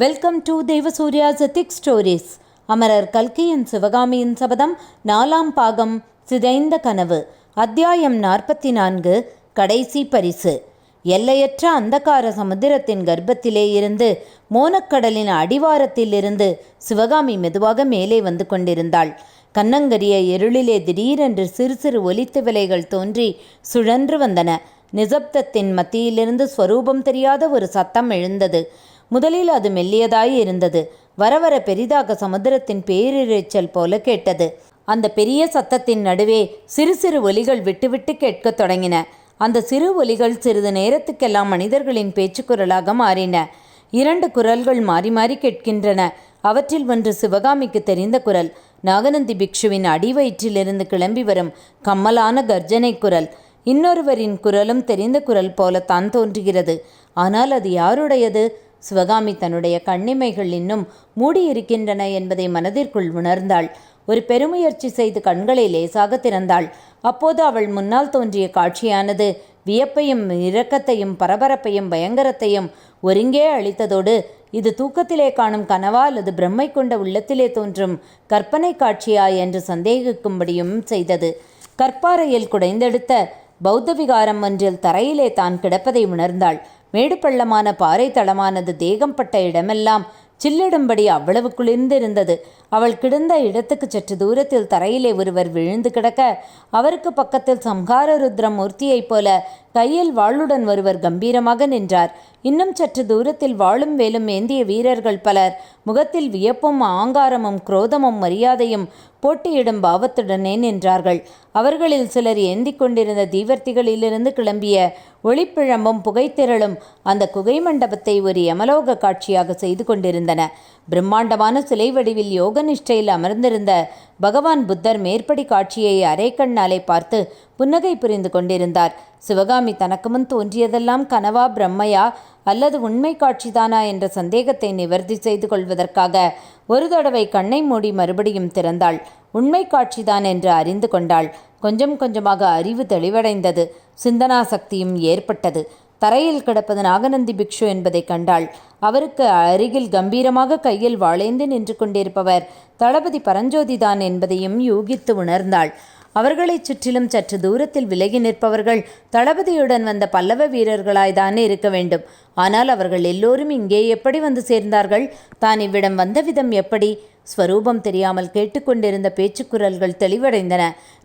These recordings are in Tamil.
வெல்கம் டு தேவசூர்யா ஜெத்திக் ஸ்டோரிஸ் அமரர் கல்கியின் சிவகாமியின் சபதம் நாலாம் பாகம் சிதைந்த கனவு அத்தியாயம் நாற்பத்தி நான்கு கடைசி பரிசு. எல்லையற்ற அந்தகார சமுத்திரத்தின் கர்ப்பத்திலே இருந்து மோனக்கடலின் அடிவாரத்திலிருந்து சிவகாமி மெதுவாக மேலே வந்து கொண்டிருந்தாள். கண்ணங்கரிய இருளிலே திடீரென்று சிறு சிறு ஒலித்து விலைகள் தோன்றி சுழன்று வந்தன. நிசப்தத்தின் மத்தியிலிருந்து ஸ்வரூபம் தெரியாத ஒரு சத்தம் எழுந்தது. முதலில் அது மெல்லியதாய் இருந்தது. வர வர பெரிதாக சமுத்திரத்தின் பேரிரைச்சல் போல கேட்டது. அந்த பெரிய சத்தத்தின் நடுவே சிறு சிறு ஒலிகள் விட்டுவிட்டு கேட்கத் தொடங்கின. அந்த சிறு ஒலிகள் சிறிது நேரத்துக்கெல்லாம் மனிதர்களின் பேச்சுக்குரலாக மாறின. இரண்டு குரல்கள் மாறி மாறி கேட்கின்றன. அவற்றில் ஒன்று சிவகாமிக்கு தெரிந்த குரல் நாகநந்தி பிக்ஷுவின் அடிவயிற்றிலிருந்து கிளம்பி வரும் கம்மலான கர்ஜனை குரல். இன்னொருவரின் குரலும் தெரிந்த குரல் போலத்தான் தோன்றுகிறது. ஆனால் அது யாருடையது? சிவகாமி தன்னுடைய கண்ணிமைகள் இன்னும் மூடியிருக்கின்றன என்பதை மனதிற்குள் உணர்ந்தாள். ஒரு பெருமுயற்சி செய்து கண்களை லேசாக திறந்தாள். அப்போது அவள் முன்னால் தோன்றிய காட்சியானது வியப்பையும் இரக்கத்தையும் பரபரப்பையும் பயங்கரத்தையும் ஒருங்கே அளித்ததோடு இது தூக்கத்திலே காணும் கனவா அல்லது பிரம்மை கொண்ட உள்ளத்திலே தோன்றும் கற்பனை காட்சியா என்று சந்தேகிக்கும்படியும் செய்தது. கற்பாறையில் குடைந்தெடுத்த பௌத்த விகாரம் ஒன்றில் தரையிலே தான் கிடப்பதை உணர்ந்தாள். மேடு பள்ளமான பாறை தளமானது தேகம் பட்ட இடமெல்லாம் சில்லிடும்படி அவ்வளவு குளிர்ந்திருந்தது. அவள் கிடந்த இடத்துக்கு சற்று தூரத்தில் தரையிலே ஒருவர் விழுந்து கிடக்க அவருக்கு பக்கத்தில் சம்ஹார ருத்ரம் மூர்த்தியைப் போல கையில் வாளுடன் ஒருவர் கம்பீரமாக நின்றார். இன்னும் சற்று தூரத்தில் வாழும் வேலும் ஏந்திய வீரர்கள் பலர் முகத்தில் வியப்பும் ஆங்காரமும் குரோதமும் மரியாதையும் போட்டியிடும் பாவத்துடனே நின்றார்கள். அவர்களில் சிலர் ஏந்தி கொண்டிருந்த தீவர்த்திகளிலிருந்து கிளம்பிய ஒளிப்பிழம்பும் புகைத்திரளும் அந்த குகை மண்டபத்தை ஒரு யமலோக காட்சியாக செய்து கொண்டிருந்தன. பிரம்மாண்டமான சிலை வடிவில் யோக நிஷ்டையில் அமர்ந்திருந்த பகவான் புத்தர் மேற்படி காட்சியை அரைக்கண்ணாலே பார்த்து புன்னகை புரிந்து கொண்டிருந்தார். சிவகாமி தனக்கு முன் தோன்றியதெல்லாம் கனவா பிரம்மையா அல்லது உண்மை காட்சிதானா என்ற சந்தேகத்தை நிவர்த்தி செய்து கொள்வதற்காக ஒரு தடவை கண்ணை மூடி மறுபடியும் திறந்தாள். உண்மை காட்சிதான் என்று அறிந்து கொண்டாள். கொஞ்சம் கொஞ்சமாக அறிவு தெளிவடைந்தது. சிந்தனா சக்தியும் ஏற்பட்டது. தரையில் கிடப்பது நாகநந்தி பிக்ஷு என்பதை கண்டாள். அவருக்கு அருகில் கம்பீரமாக கையில் வாளேந்து நின்று கொண்டிருப்பவர் தளபதி பரஞ்சோதிதான் என்பதையும் யூகித்து உணர்ந்தாள். அவர்களைச் சுற்றிலும் சற்று தூரத்தில் விலகி நிற்பவர்கள் தளபதியுடன் வந்த பல்லவ வீரர்களாய்தானே இருக்க வேண்டும். ஆனால் அவர்கள் எல்லோரும் இங்கே எப்படி வந்து சேர்ந்தார்கள்? தான் இவ்விடம் வந்த விதம் எப்படி? ஸ்வரூபம் தெரியாமல் கேட்டுக்கொண்டிருந்த பேச்சுக்குரல்கள் தெளிவடைந்தன.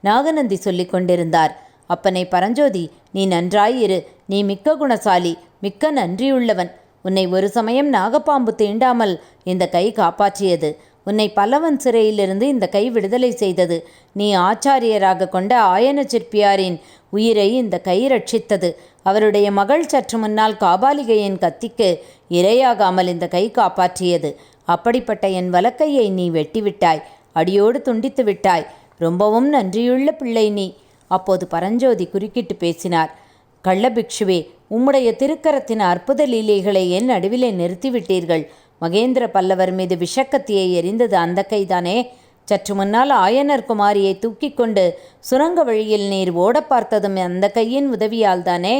நாகநந்தி சொல்லிக் கொண்டிருந்தார் அப்பனை பரஞ்சோதி நீ நன்றாயிரு நீ மிக்க குணசாலி மிக்க நன்றியுள்ளவன். உன்னை ஒரு சமயம் நாகப்பாம்பு தீண்டாமல் இந்த கை காப்பாற்றியது. உன்னை பல்லவன் சிறையிலிருந்து இந்த கை விடுதலை செய்தது. நீ ஆச்சாரியராக கொண்ட ஆயன சிற்பியாரின் உயிரை இந்த கை ரட்சித்தது. அவருடைய மகள் சற்று முன்னால் காபாலிகையின் கத்திக்கு இரையாகாமல் இந்த கை காப்பாற்றியது. அப்படிப்பட்ட என் வலக்கையை நீ வெட்டிவிட்டாய். அடியோடு துண்டித்து விட்டாய். ரொம்பவும் நன்றியுள்ள பிள்ளை நீ. அப்போது பரஞ்சோதி குறுக்கிட்டு பேசினார். கள்ளபிக்ஷுவே உம்முடைய திருக்கரத்தின் அற்புத லீலைகளை என் நடுவிலே நிறுத்திவிட்டீர்கள். மகேந்திர பல்லவர் மீது விஷக்கத்தியை எரிந்தது அந்த கைதானே. சற்று முன்னால் ஆயனர் குமாரியை தூக்கி கொண்டு சுரங்க வழியில் நீர் ஓட பார்த்ததும் அந்த கையின் உதவியால் தானே.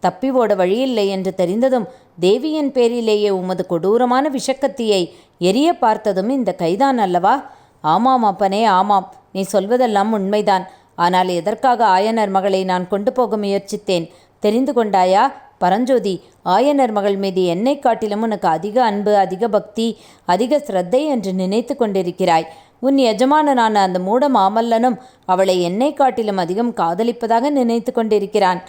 தப்பி ஓட வழியில்லை என்று தெரிந்ததும் தேவியின் பேரிலேயே உமது கொடூரமான விஷக்கத்தியை எரிய பார்த்ததும் இந்த கைதான் அல்லவா? ஆமாம் அப்பனே ஆமாம். நீ சொல்வதெல்லாம் உண்மைதான். ஆனால் எதற்காக ஆயனர் மகளை நான் கொண்டு போக முயற்சித்தேன்? தெரிந்து கொண்டாயா? பரஞ்சோதி ஆயனர் மகள் மீது என்னை காட்டிலும் உனக்கு அதிக அன்பு அதிக பக்தி அதிக ஸ்ரத்தை என்று நினைத்து கொண்டிருக்கிறாய். உன் எஜமானனான அந்த மூட மாமல்லனும் அவளை என்னை காட்டிலும் அதிகம் காதலிப்பதாக நினைத்து கொண்டிருக்கிறான்.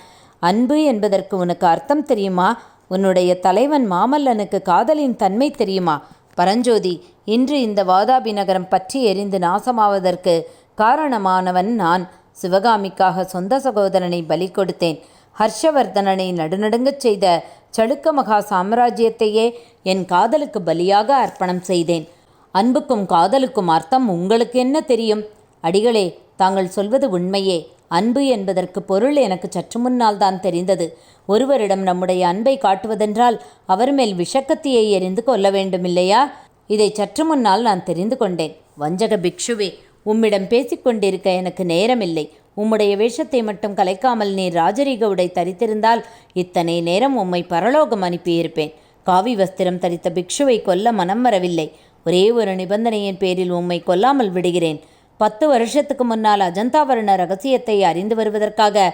அன்பு என்பதற்கு உனக்கு அர்த்தம் தெரியுமா? உன்னுடைய தலைவன் மாமல்லனுக்கு காதலின் தன்மை தெரியுமா? பரஞ்சோதி இன்று இந்த வாதாபி நகரம் பற்றி எரிந்து நாசமாவதற்கு காரணமானவன் நான். சிவகாமிக்காக சொந்த சகோதரனை பலி கொடுத்தேன். ஹர்ஷவர்தனனை நடுநடுங்கச் செய்த சளுக்க மகா சாம்ராஜ்யத்தையே என் காதலுக்கு பலியாக அர்ப்பணம் செய்தேன். அன்புக்கும் காதலுக்கும் அர்த்தம் உங்களுக்கு என்ன தெரியும்? அடிகளே தாங்கள் சொல்வது உண்மையே. அன்பு என்பதற்கு பொருள் எனக்கு சற்று முன்னால் தான் தெரிந்தது. ஒருவரிடம் நம்முடைய அன்பை காட்டுவதென்றால் அவர் மேல் விஷக்கத்தியை எரிந்து கொள்ள வேண்டுமில்லையா? இதை சற்று முன்னால் நான் தெரிந்து கொண்டேன். வஞ்சக பிக்ஷுவே உம்மிடம் பேசிக்கொண்டிருக்க எனக்கு நேரமில்லை. உம்முடைய வேஷத்தை மட்டும் கலைக்காமல் நீர் ராஜரீக உடை தரித்திருந்தால் இத்தனை நேரம் உம்மை பரலோகம் அனுப்பியிருப்பேன். காவி வஸ்திரம் தரித்த பிக்ஷுவை கொல்ல மனம் வரவில்லை. ஒரே ஒரு நிபந்தனையின் பேரில் உம்மை கொல்லாமல் விடுகிறேன். பத்து வருஷத்துக்கு முன்னால் அஜந்தாவரண ரகசியத்தை அறிந்து வருவதற்காக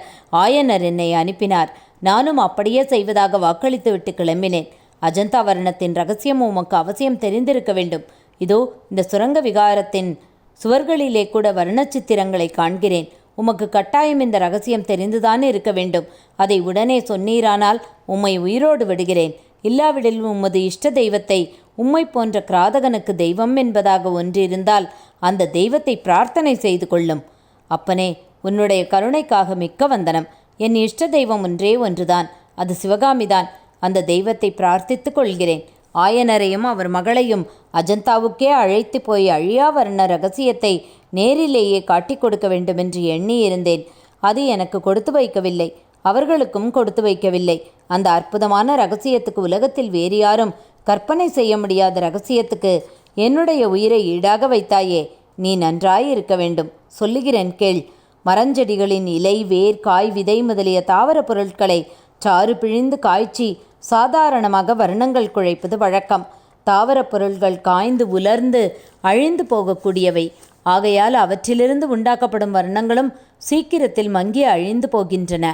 ஆயனர் என்னை அனுப்பினார். நானும் அப்படியே செய்வதாக வாக்களித்துவிட்டு கிளம்பினேன். அஜந்தாவரணத்தின் ரகசியம் உமக்கு அவசியம் தெரிந்திருக்க வேண்டும். இதோ இந்த சுரங்க விகாரத்தின் சுவர்களிலே கூட வர்ணச்சித்திரங்களை காண்கிறேன். உமக்கு கட்டாயம் இந்த ரகசியம் தெரிந்துதானே இருக்க வேண்டும். அதை உடனே சொன்னீரானால் உம்மை உயிரோடு விடுகிறேன். இல்லாவிடில் உமது இஷ்ட தெய்வத்தை உம்மை போன்ற கிராதகனுக்கு தெய்வம் என்பதாக ஒன்றிருந்தால் அந்த தெய்வத்தை பிரார்த்தனை செய்து கொள்ளும். அப்பனே உன்னுடைய கருணைக்காக மிக்க வந்தனம். என் இஷ்ட தெய்வம் ஒன்றே ஒன்றுதான். அது சிவகாமிதான். அந்த தெய்வத்தை பிரார்த்தித்துக் கொள்கிறேன். ஆயனரையும் அவர் மகளையும் அஜந்தாவுக்கே அழைத்து போய் அழியாவர்ண ரகசியத்தை நேரிலேயே காட்டிக் கொடுக்க வேண்டுமென்று எண்ணியிருந்தேன். அது எனக்கு கொடுத்து வைக்கவில்லை. அவர்களுக்கும் கொடுத்து வைக்கவில்லை. அந்த அற்புதமான ரகசியத்துக்கு உலகத்தில் வேறு யாரும் கற்பனை செய்ய முடியாத ரகசியத்துக்கு என்னுடைய உயிரை ஈடாக வைத்தாயே நீ நன்றாயிருக்க வேண்டும். சொல்லுகிறேன் கேள். மரஞ்செடிகளின் இலை வேர் காய் விதை முதலிய தாவர பொருட்களை சாறு பிழிந்து காய்ச்சி சாதாரணமாக வர்ணங்கள் குழைப்பது வழக்கம். தாவரப் பொருள்கள் காய்ந்து உலர்ந்து அழிந்து போகக்கூடியவை. ஆகையால் அவற்றிலிருந்து உண்டாக்கப்படும் வர்ணங்களும் சீக்கிரத்தில் மங்கி அழிந்து போகின்றன.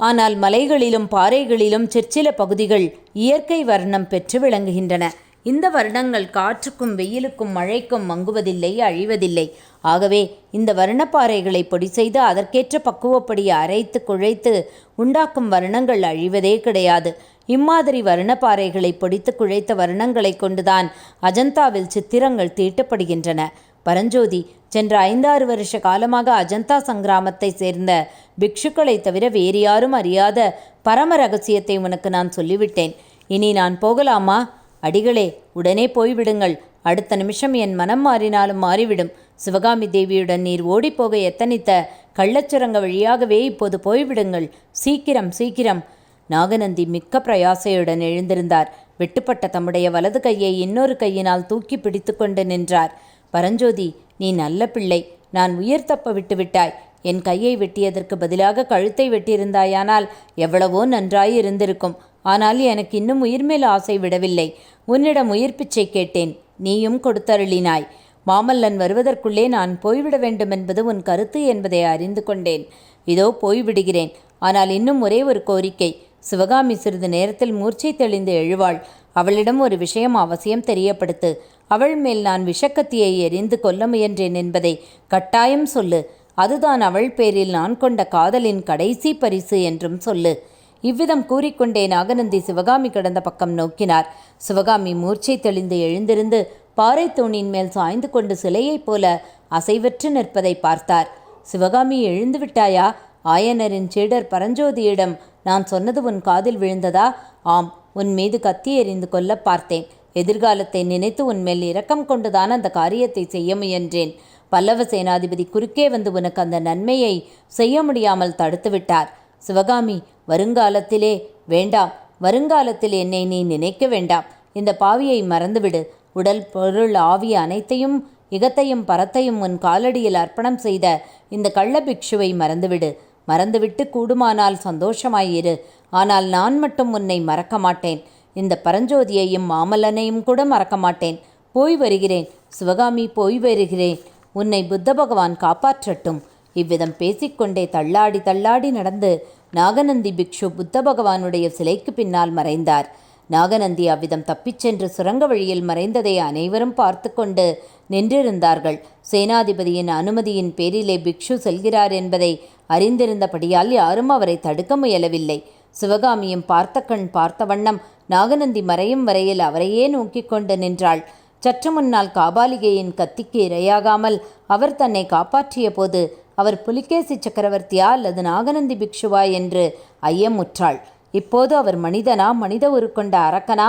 ஆனால் மலைகளிலும் பாறைகளிலும் சிற்சில பகுதிகள் இயற்கை வர்ணம் பெற்று விளங்குகின்றன. இந்த வர்ணங்கள் காற்றுக்கும் வெயிலுக்கும் மழைக்கும் மங்குவதில்லை அழிவதில்லை. ஆகவே இந்த வர்ணப்பாறைகளை பொடி செய்து அதற்கேற்ற பக்குவப்படி அரைத்து குழைத்து உண்டாக்கும் வர்ணங்கள் அழிவதே கிடையாது. இம்மாதிரி வர்ணப்பாறைகளை பொடித்து குழைத்த வர்ணங்களை கொண்டுதான் அஜந்தாவில் சித்திரங்கள் தீட்டப்படுகின்றன. பரஞ்சோதி சென்ற ஐந்தாறு வருஷ காலமாக அஜந்தா சங்கிராமத்தை சேர்ந்த பிக்ஷுக்களை தவிர வேறு யாரும் அறியாத பரம ரகசியத்தை உனக்கு நான் சொல்லிவிட்டேன். இனி நான் போகலாமா? அடிகளே உடனே போய்விடுங்கள். அடுத்த நிமிஷம் என் மனம் மாறினாலும் மாறிவிடும். சிவகாமி தேவியுடன் நீர் ஓடிப்போக எத்தனித்த கள்ளச்சுரங்க வழியாகவே இப்போது போய்விடுங்கள். சீக்கிரம் சீக்கிரம். நாகநந்தி மிக்க பிரயாசையுடன் எழுந்திருந்தார். வெட்டுப்பட்ட தம்முடைய வலது கையை இன்னொரு கையினால் தூக்கி பிடித்து கொண்டு நின்றார். பரஞ்சோதி நீ நல்ல பிள்ளை. நான் உயிர் தப்ப விட்டுவிட்டாய். என் கையை வெட்டியதற்கு பதிலாக கழுத்தை வெட்டியிருந்தாயானால் எவ்வளவோ நன்றாயிருந்திருக்கும் ஆனால் எனக்கு இன்னும் உயிர் மேல் ஆசை விடவில்லை. உன்னிடம் உயிர் பிச்சை கேட்டேன். நீயும் கொடுத்தருளினாய். மாமல்லன் வருவதற்குள்ளே நான் போய்விட வேண்டும் என்பது உன் கருத்து என்பதை அறிந்து கொண்டேன். இதோ போய்விடுகிறேன். ஆனால் இன்னும் ஒரே ஒரு கோரிக்கை. சிவகாமி சிறிது நேரத்தில் மூர்ச்சை தெளிந்து எழுவாள். அவளிடம் ஒரு விஷயம் அவசியம் தெரியப்படுத்து. அவள் மேல் நான் விஷக்கத்தியை எரிந்து கொல்ல முயன்றேன் என்பதை கட்டாயம் சொல்லு. அதுதான் அவள் பேரில் நான் கொண்ட காதலின் கடைசி பரிசு என்றும் சொல்லு. இவ்விதம் கூறிக்கொண்டே நாகநந்தி சிவகாமி கிடந்த பக்கம் நோக்கினார். சிவகாமி மூர்ச்சை தெளிந்து எழுந்திருந்து பாறை தூணின் மேல் சாய்ந்து கொண்டு சிலையைப் போல அசைவற்று நிற்பதை பார்த்தார். சிவகாமி எழுந்து விட்டாயா? ஆயனரின் சீடர் பரஞ்சோதியிடம் நான் சொன்னது உன் காதில் விழுந்ததா? ஆம் உன் மீது கத்தி எறிந்து கொல்ல பார்த்தேன். எதிர்காலத்தை நினைத்து உன்மேல் இரக்கம் கொண்டுதான் அந்த காரியத்தை செய்ய முயன்றேன். பல்லவ சேனாதிபதி குறுக்கே வந்து உனக்கு அந்த நன்மையை செய்ய முடியாமல் தடுத்துவிட்டார் சிவகாமி வருங்காலத்திலே வேண்டாம் வருங்காலத்தில் என்னை நீ நினைக்க வேண்டாம். இந்த பாவியை மறந்துவிடு. உடல் பொருள் ஆவி அனைத்தையும் இகத்தையும் பரத்தையும் உன் காலடியில் அர்ப்பணம் செய்த இந்த கள்ள பிக்ஷுவை மறந்துவிடு. மறந்துவிட்டு கூடுமானால் சந்தோஷமாயிரு. ஆனால் நான் மட்டும் உன்னை மறக்க மாட்டேன் இந்த பரஞ்சோதியையும் மாமல்லனையும் கூட மறக்க மாட்டேன் போய் வருகிறேன். சிவகாமி போய் வருகிறேன். உன்னை புத்த பகவான் காப்பாற்றட்டும். இவ்விதம் பேசிக்கொண்டே தள்ளாடி தள்ளாடி நடந்து நாகநந்தி பிக்ஷு புத்த பகவானுடைய சிலைக்கு பின்னால் மறைந்தார். நாகநந்தி அவ்விதம் தப்பிச் சென்று சுரங்க வழியில் மறைந்ததை அனைவரும் பார்த்து கொண்டு நின்றிருந்தார்கள். சேனாதிபதியின் அனுமதியின் பேரிலே பிக்ஷு செல்கிறார் என்பதை அறிந்திருந்தபடியால் யாரும் அவரை தடுக்க முயலவில்லை. சிவகாமியும் பார்த்த கண் பார்த்த வண்ணம் நாகநந்தி மறையும் வரையில் அவரையே நோக்கிக் கொண்டு நின்றாள். சற்று முன்னால் காபாலிகையின் கத்திக்கு இரையாகாமல் அவர் தன்னை காப்பாற்றிய போது அவர் புலிகேசி சக்கரவர்த்தியா அல்லது நாகநந்தி பிக்ஷுவா என்று ஐயமுற்றாள். இப்போது அவர் மனிதனா மனித உருக்கொண்ட அரக்கனா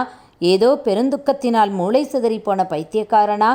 ஏதோ பெருந்துக்கத்தினால் மூளை சிதறி போன பைத்தியக்காரனா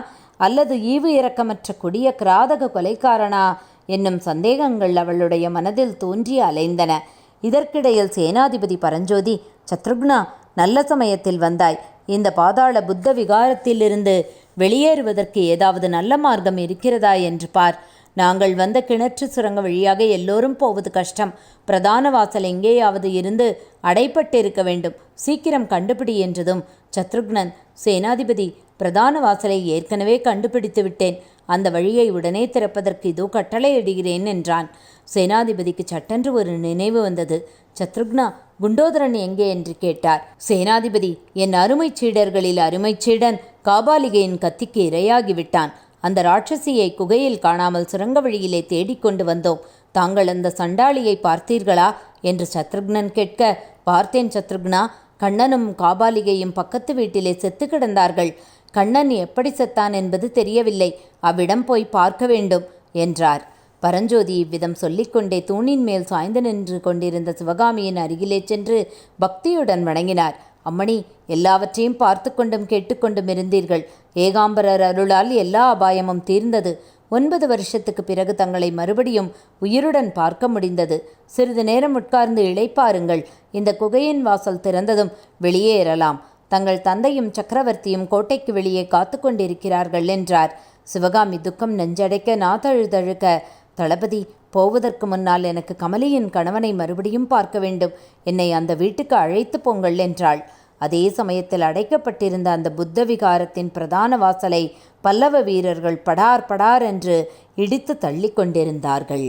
அல்லது ஈவு இரக்கமற்ற கொடிய கிராதக கொலைக்காரனா என்னும் சந்தேகங்கள் அவளுடைய மனதில் தோன்றி அலைந்தன. இதற்கிடையில் சேனாதிபதி பரஞ்சோதி சத்ருக்னா நல்ல சமயத்தில் வந்தாய். இந்த பாதாள புத்த விகாரத்திலிருந்து வெளியேறுவதற்கு ஏதாவது நல்ல மார்க்கம் இருக்கிறதா? என்று பார். நாங்கள் வந்த கிணற்று சுரங்க வழியாக எல்லோரும் போவது கஷ்டம். பிரதான வாசல் எங்கேயாவது இருந்து அடைப்பட்டிருக்க வேண்டும். சீக்கிரம் கண்டுபிடி என்றதும் சத்ருக்னன் சேனாதிபதி பிரதான வாசலை ஏற்கனவே கண்டுபிடித்து விட்டேன். அந்த வழியை உடனே திறப்பதற்கு இதோ கட்டளையிடுகிறேன் என்றான். சேனாதிபதிக்கு சட்டென்று ஒரு நினைவு வந்தது. சத்ருக்னா குண்டோதரன் எங்கே என்று கேட்டார். சேனாதிபதி என் அருமை சீடர்களில் அருமை சீடன் காபாலிகையின் கத்திக்கு இரையாகிவிட்டான். அந்த ராட்சசியை குகையில் காணாமல் சுரங்க வழியிலே தேடிக்கொண்டு வந்தோம். தாங்கள் அந்த சண்டாளியை பார்த்தீர்களா? என்று சத்ருக்னன் கேட்க பார்த்தேன் சத்ருக்னா கண்ணனும் காபாலிகையும் பக்கத்து வீட்டிலே செத்து கிடந்தார்கள். கண்ணன் எப்படி செத்தான் என்பது தெரியவில்லை. அவ்விடம் போய் பார்க்க வேண்டும் என்றார். பரஞ்சோதி இவ்விதம் சொல்லிக்கொண்டே தூணின் மேல் சாய்ந்து நின்று கொண்டிருந்த சிவகாமியின் அருகிலே சென்று பக்தியுடன் வணங்கினார். அம்மணி எல்லாவற்றையும் பார்த்து கொண்டும் கேட்டுக்கொண்டும் இருந்தீர்கள். ஏகாம்பரர் அருளால் எல்லா அபாயமும் தீர்ந்தது. ஒன்பது வருஷத்துக்கு பிறகு தங்களை மறுபடியும் உயிருடன் பார்க்க முடிந்தது. சிறிது நேரம் உட்கார்ந்து இழைப்பாருங்கள் இந்த குகையின் வாசல் திறந்ததும் வெளியேறலாம். தங்கள் தந்தையும் சக்கரவர்த்தியும் கோட்டைக்கு வெளியே காத்து கொண்டிருக்கிறார்கள் என்றார். சிவகாமி துக்கம் நெஞ்சடைக்க நாதழுதழுக்க தளபதி போவதற்கு முன்னால் எனக்கு கமலியின் கணவனை மறுபடியும் பார்க்க வேண்டும். என்னை அந்த வீட்டுக்கு அழைத்து போங்கள் என்றாள். அதே சமயத்தில் அடைக்கப்பட்டிருந்த அந்த புத்த விகாரத்தின் பிரதான வாசலை பல்லவ வீரர்கள் படார் படார் என்று இடித்து தள்ளி கொண்டிருந்தார்கள்.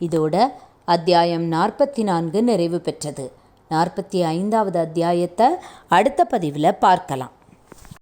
இதோட அத்தியாயம் நாற்பத்தி நான்கு நிறைவு பெற்றது. நாற்பத்தி ஐந்தாவது அத்தியாயத்தை அடுத்த பதிவில் பார்க்கலாம்.